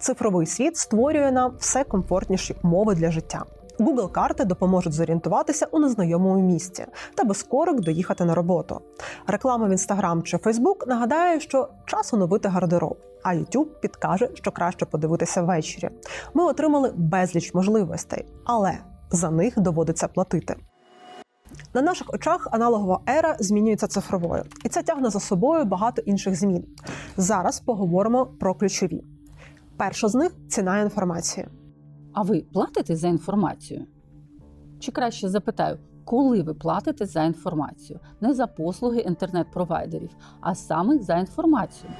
Цифровий світ створює нам все комфортніші умови для життя. Google карти допоможуть зорієнтуватися у незнайомому місці та без корок доїхати на роботу. Реклама в Instagram чи Facebook нагадає, що час оновити гардероб, а YouTube підкаже, що краще подивитися ввечері. Ми отримали безліч можливостей, але за них доводиться платити. На наших очах аналогова ера змінюється цифровою, і це тягне за собою багато інших змін. Зараз поговоримо про ключові. Перша з них ціна інформації. А ви платите за інформацію? Чи краще запитаю, коли ви платите за інформацію? Не за послуги інтернет-провайдерів, а саме за інформацію.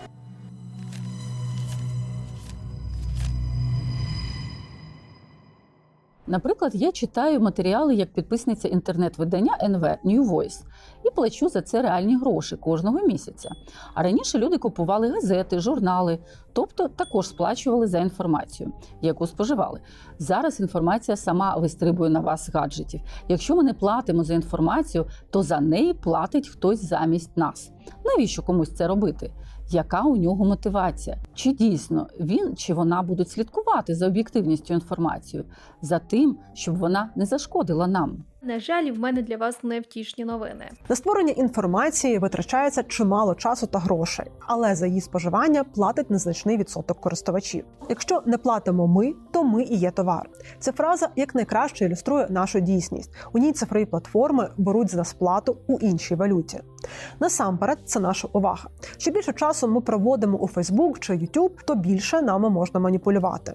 Наприклад, я читаю матеріали як підписниця інтернет-видання НВ New Voice і плачу за це реальні гроші кожного місяця. А раніше люди купували газети, журнали, тобто також сплачували за інформацію, яку споживали. Зараз інформація сама вистрибує на вас гаджетів. Якщо ми не платимо за інформацію, то за неї платить хтось замість нас. Навіщо комусь це робити? Яка у нього мотивація? Чи дійсно він чи вона будуть слідкувати за об'єктивністю інформації, за тим, щоб вона не зашкодила нам? На жаль, в мене для вас невтішні новини. На створення інформації витрачається чимало часу та грошей, але за її споживання платить незначний відсоток користувачів. Якщо не платимо ми, то ми і є товар. Ця фраза якнайкраще ілюструє нашу дійсність. У ній цифрові платформи беруть з нас плату у іншій валюті. Насамперед, це наша увага. Що більше часу ми проводимо у Facebook чи YouTube, то більше нами можна маніпулювати.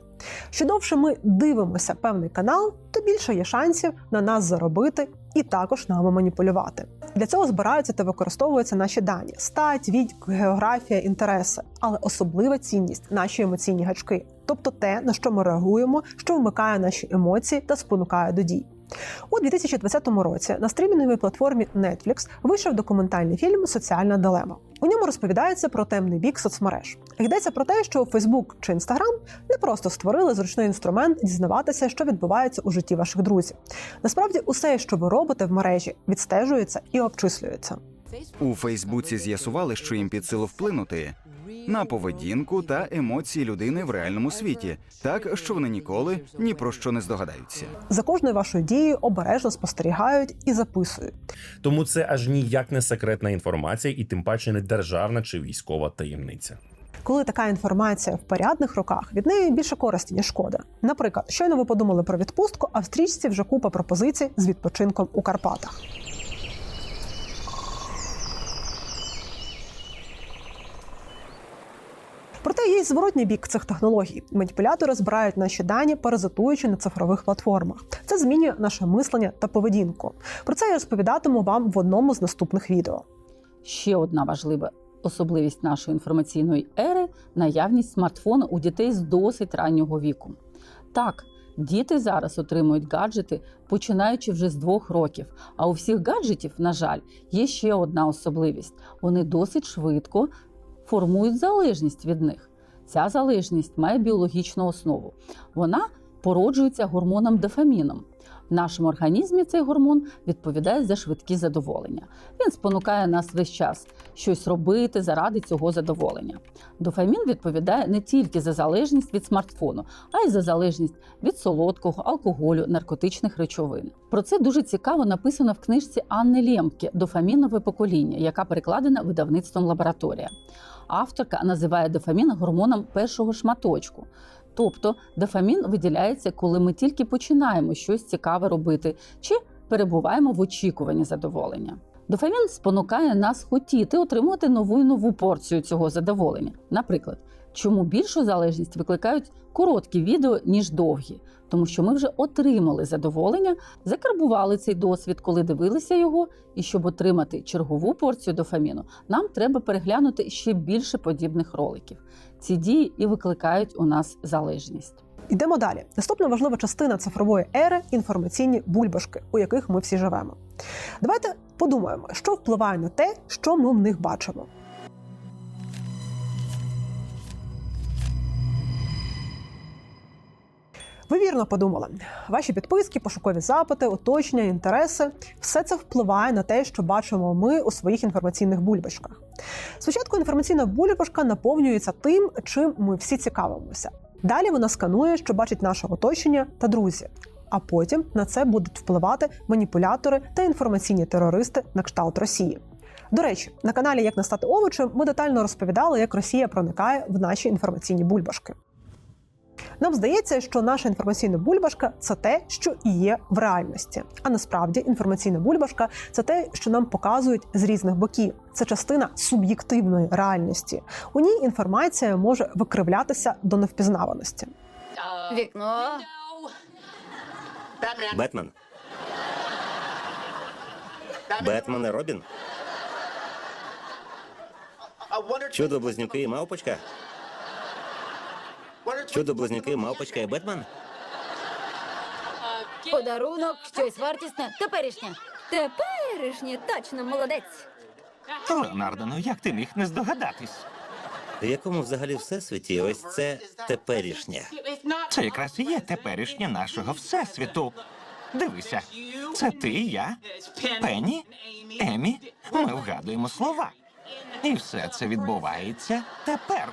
Що довше ми дивимося певний канал, то більше є шансів на нас заробити і також нами маніпулювати. Для цього збираються та використовуються наші дані: стать, вік, географія, інтереси, але особлива цінність наші емоційні гачки, тобто те, на що ми реагуємо, що вмикає наші емоції та спонукає до дій. У 2020 році на стрімінговій платформі Netflix вийшов документальний фільм Соціальна дилема. У ньому розповідається про темний бік соцмереж. Йдеться про те, що Facebook чи Instagram не просто створили зручний інструмент дізнаватися, що відбувається у житті ваших друзів. Насправді, усе, що ви робите в мережі, відстежується і обчислюється. У Фейсбуці з'ясували, що їм під силу вплинути на поведінку та емоції людини в реальному світі, так що вони ніколи ні про що не здогадаються. За кожною вашою дією обережно спостерігають і записують. Тому це аж ніяк не секретна інформація, і тим паче не державна чи військова таємниця. Коли така інформація в порядних руках, від неї більше користі, ніж шкода. Наприклад, щойно ви подумали про відпустку, а в стрічці вже купа пропозицій з відпочинком у Карпатах. Проте є й зворотній бік цих технологій. Маніпулятори збирають наші дані, паразитуючи на цифрових платформах. Це змінює наше мислення та поведінку. Про це я розповідатиму вам в одному з наступних відео. Ще одна важлива особливість нашої інформаційної ери наявність смартфону у дітей з досить раннього віку. Так, діти зараз отримують гаджети, починаючи вже з двох років. А у всіх гаджетів, на жаль, є ще одна особливість: вони досить швидко формують залежність від них. Ця залежність має біологічну основу. Вона породжується гормоном дофаміном. В нашому організмі цей гормон відповідає за швидкі задоволення. Він спонукає нас весь час щось робити заради цього задоволення. Дофамін відповідає не тільки за залежність від смартфону, а й за залежність від солодкого, алкоголю, наркотичних речовин. Про це дуже цікаво написано в книжці Анни Лємке Дофамінове покоління, яка перекладена видавництвом лабораторія. Авторка називає дофамін гормоном першого шматочку. Тобто дофамін виділяється, коли ми тільки починаємо щось цікаве робити чи перебуваємо в очікуванні задоволення. Дофамін спонукає нас хотіти отримувати нову і нову порцію цього задоволення. Наприклад, чому більшу залежність викликають короткі відео, ніж довгі, тому що ми вже отримали задоволення, закарбували цей досвід, коли дивилися його, і щоб отримати чергову порцію дофаміну, нам треба переглянути ще більше подібних роликів. Ці дії і викликають у нас залежність. Йдемо далі. Наступна важлива частина цифрової ери інформаційні бульбашки, у яких ми всі живемо. Давайте подумаємо, що впливає на те, що ми в них бачимо. Ви вірно подумали. Ваші підписки, пошукові запити, оточення, інтереси все це впливає на те, що бачимо ми у своїх інформаційних бульбашках. Спочатку інформаційна бульбашка наповнюється тим, чим ми всі цікавимося. Далі вона сканує, що бачить наше оточення та друзі. А потім на це будуть впливати маніпулятори та інформаційні терористи на кшталт Росії. До речі, на каналі Як не стати овочем ми детально розповідали, як Росія проникає в наші інформаційні бульбашки. Нам здається, що наша інформаційна бульбашка це те, що і є в реальності. А насправді інформаційна бульбашка це те, що нам показують з різних боків. Це частина суб'єктивної реальності. У ній інформація може викривлятися до невпізнаваності. Вікно. Бетмен. Бетмен і Робін. Чудо близнюки і мавпочка. Чудо близнюки, мавпочка і Бетмен. Подарунок, щось вартісне, теперішнє. Теперішнє, точно, молодець. Леонардо, ну як ти міг не здогадатись? В якому взагалі всесвіті ось це теперішнє. Це якраз і є теперішнє нашого всесвіту. Дивися, це ти, я, Пенні, Емі. Ми вгадуємо слова. І все це відбувається тепер.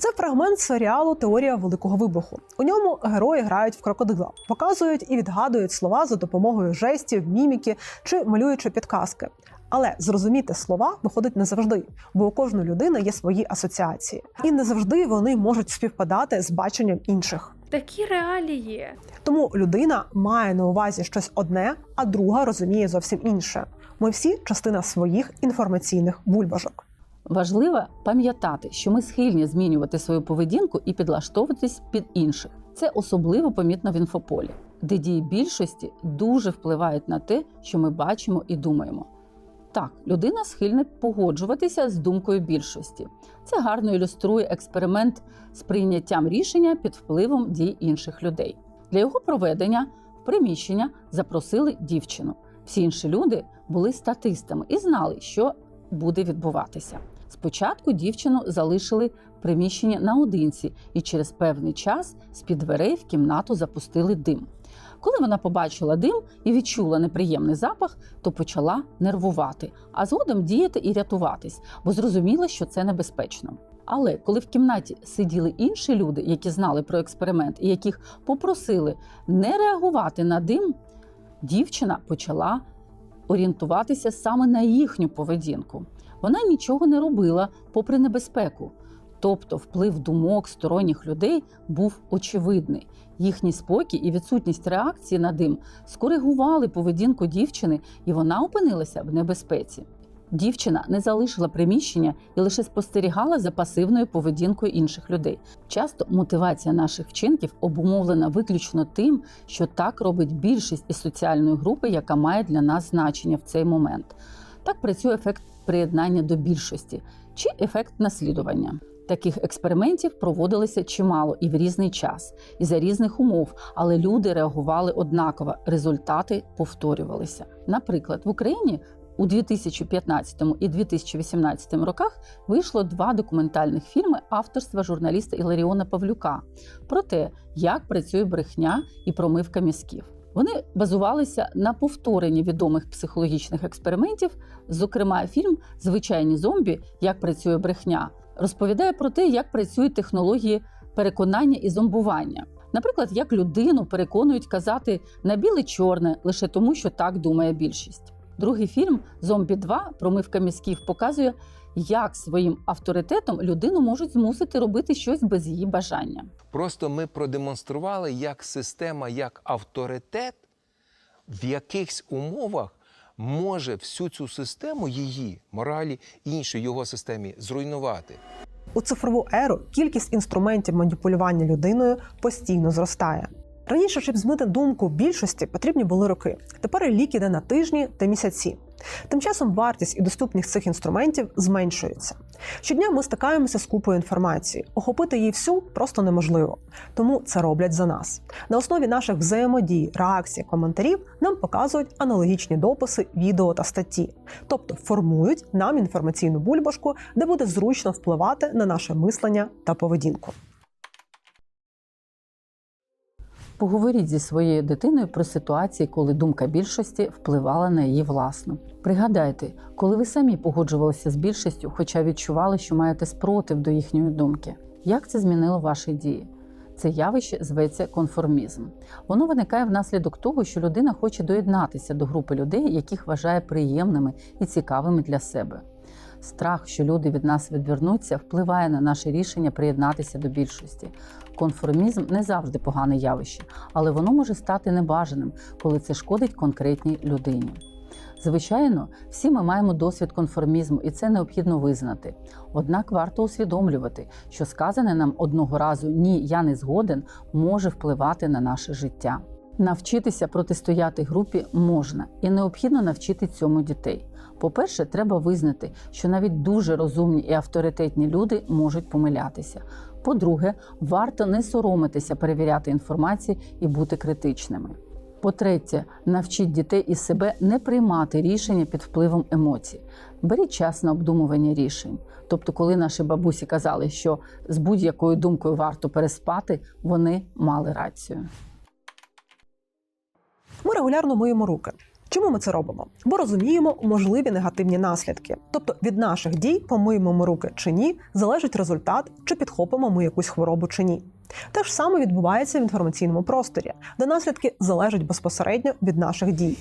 Це фрагмент серіалу Теорія великого вибуху. У ньому герої грають в крокодила, показують і відгадують слова за допомогою жестів, міміки чи малюючи підказки. Але зрозуміти слова виходить не завжди, бо у кожної людини є свої асоціації, і не завжди вони можуть співпадати з баченням інших. Такі реалії. Тому людина має на увазі щось одне, а друга розуміє зовсім інше. Ми всі частина своїх інформаційних бульбашок. Важливо пам'ятати, що ми схильні змінювати свою поведінку і підлаштовуватись під інших. Це особливо помітно в інфополі, де дії більшості дуже впливають на те, що ми бачимо і думаємо. Так, людина схильна погоджуватися з думкою більшості. Це гарно ілюструє експеримент з прийняттям рішення під впливом дій інших людей. Для його проведення в приміщення запросили дівчину. Всі інші люди були статистами і знали, що буде відбуватися. Спочатку дівчину залишили в приміщенні наодинці, і через певний час з-під дверей в кімнату запустили дим. Коли вона побачила дим і відчула неприємний запах, то почала нервувати, а згодом діяти і рятуватись, бо зрозуміла, що це небезпечно. Але коли в кімнаті сиділи інші люди, які знали про експеримент і яких попросили не реагувати на дим, дівчина почала орієнтуватися саме на їхню поведінку. Вона нічого не робила попри небезпеку. Тобто вплив думок сторонніх людей був очевидний. Їхній спокій і відсутність реакції на дим скоригували поведінку дівчини, і вона опинилася в небезпеці. Дівчина не залишила приміщення і лише спостерігала за пасивною поведінкою інших людей. Часто мотивація наших вчинків обумовлена виключно тим, що так робить більшість із соціальної групи, яка має для нас значення в цей момент. Так працює ефект приєднання до більшості чи ефект наслідування. Таких експериментів проводилося чимало і в різний час, і за різних умов, але люди реагували однаково. Результати повторювалися. Наприклад, в Україні у 2015 і 2018 роках вийшло два документальних фільми авторства журналіста Іларіона Павлюка про те, як працює брехня і промивка мізків. Вони базувалися на повторенні відомих психологічних експериментів. Зокрема, фільм Звичайні зомбі, як працює брехня, розповідає про те, як працюють технології переконання і зомбування. Наприклад, як людину переконують казати на біле-чорне лише тому, що так думає більшість. Другий фільм Зомбі 2 промивка мізків показує, як своїм авторитетом людину можуть змусити робити щось без її бажання. Просто ми продемонстрували, як система, як авторитет в якихось умовах може всю цю систему її, моралі іншої його системі зруйнувати. У цифрову еру кількість інструментів маніпулювання людиною постійно зростає. Раніше, щоб змити думку більшості, потрібні були роки. Тепер лік іде на тижні та місяці. Тим часом вартість і доступність цих інструментів зменшується. Щодня ми стикаємося з купою інформації. Охопити її всю просто неможливо. Тому це роблять за нас. На основі наших взаємодій, реакцій, коментарів нам показують аналогічні дописи, відео та статті, тобто формують нам інформаційну бульбашку, де буде зручно впливати на наше мислення та поведінку. Поговоріть зі своєю дитиною про ситуації, коли думка більшості впливала на її власну. Пригадайте, коли ви самі погоджувалися з більшістю, хоча відчували, що маєте спротив до їхньої думки. Як це змінило ваші дії? Це явище зветься конформізм. Воно виникає внаслідок того, що людина хоче доєднатися до групи людей, яких вважає приємними і цікавими для себе. Страх, що люди від нас відвернуться, впливає на наше рішення приєднатися до більшості. Конформізм не завжди погане явище, але воно може стати небажаним, коли це шкодить конкретній людині. Звичайно, всі ми маємо досвід конформізму, і це необхідно визнати. Однак варто усвідомлювати, що сказане нам одного разу ні, я не згоден, може впливати на наше життя. Навчитися протистояти групі можна і необхідно навчити цьому дітей. По-перше, треба визнати, що навіть дуже розумні і авторитетні люди можуть помилятися. По-друге, варто не соромитися перевіряти інформацію і бути критичними. По-третє, навчіть дітей і себе не приймати рішення під впливом емоцій. Беріть час на обдумування рішень. Тобто, коли наші бабусі казали, що з будь-якою думкою варто переспати, вони мали рацію. Ми регулярно миємо руки. Чому ми це робимо? Бо розуміємо можливі негативні наслідки. Тобто від наших дій, помиємо ми руки чи ні, залежить результат, чи підхопимо ми якусь хворобу чи ні. Те ж саме відбувається в інформаційному просторі, де наслідки залежать безпосередньо від наших дій.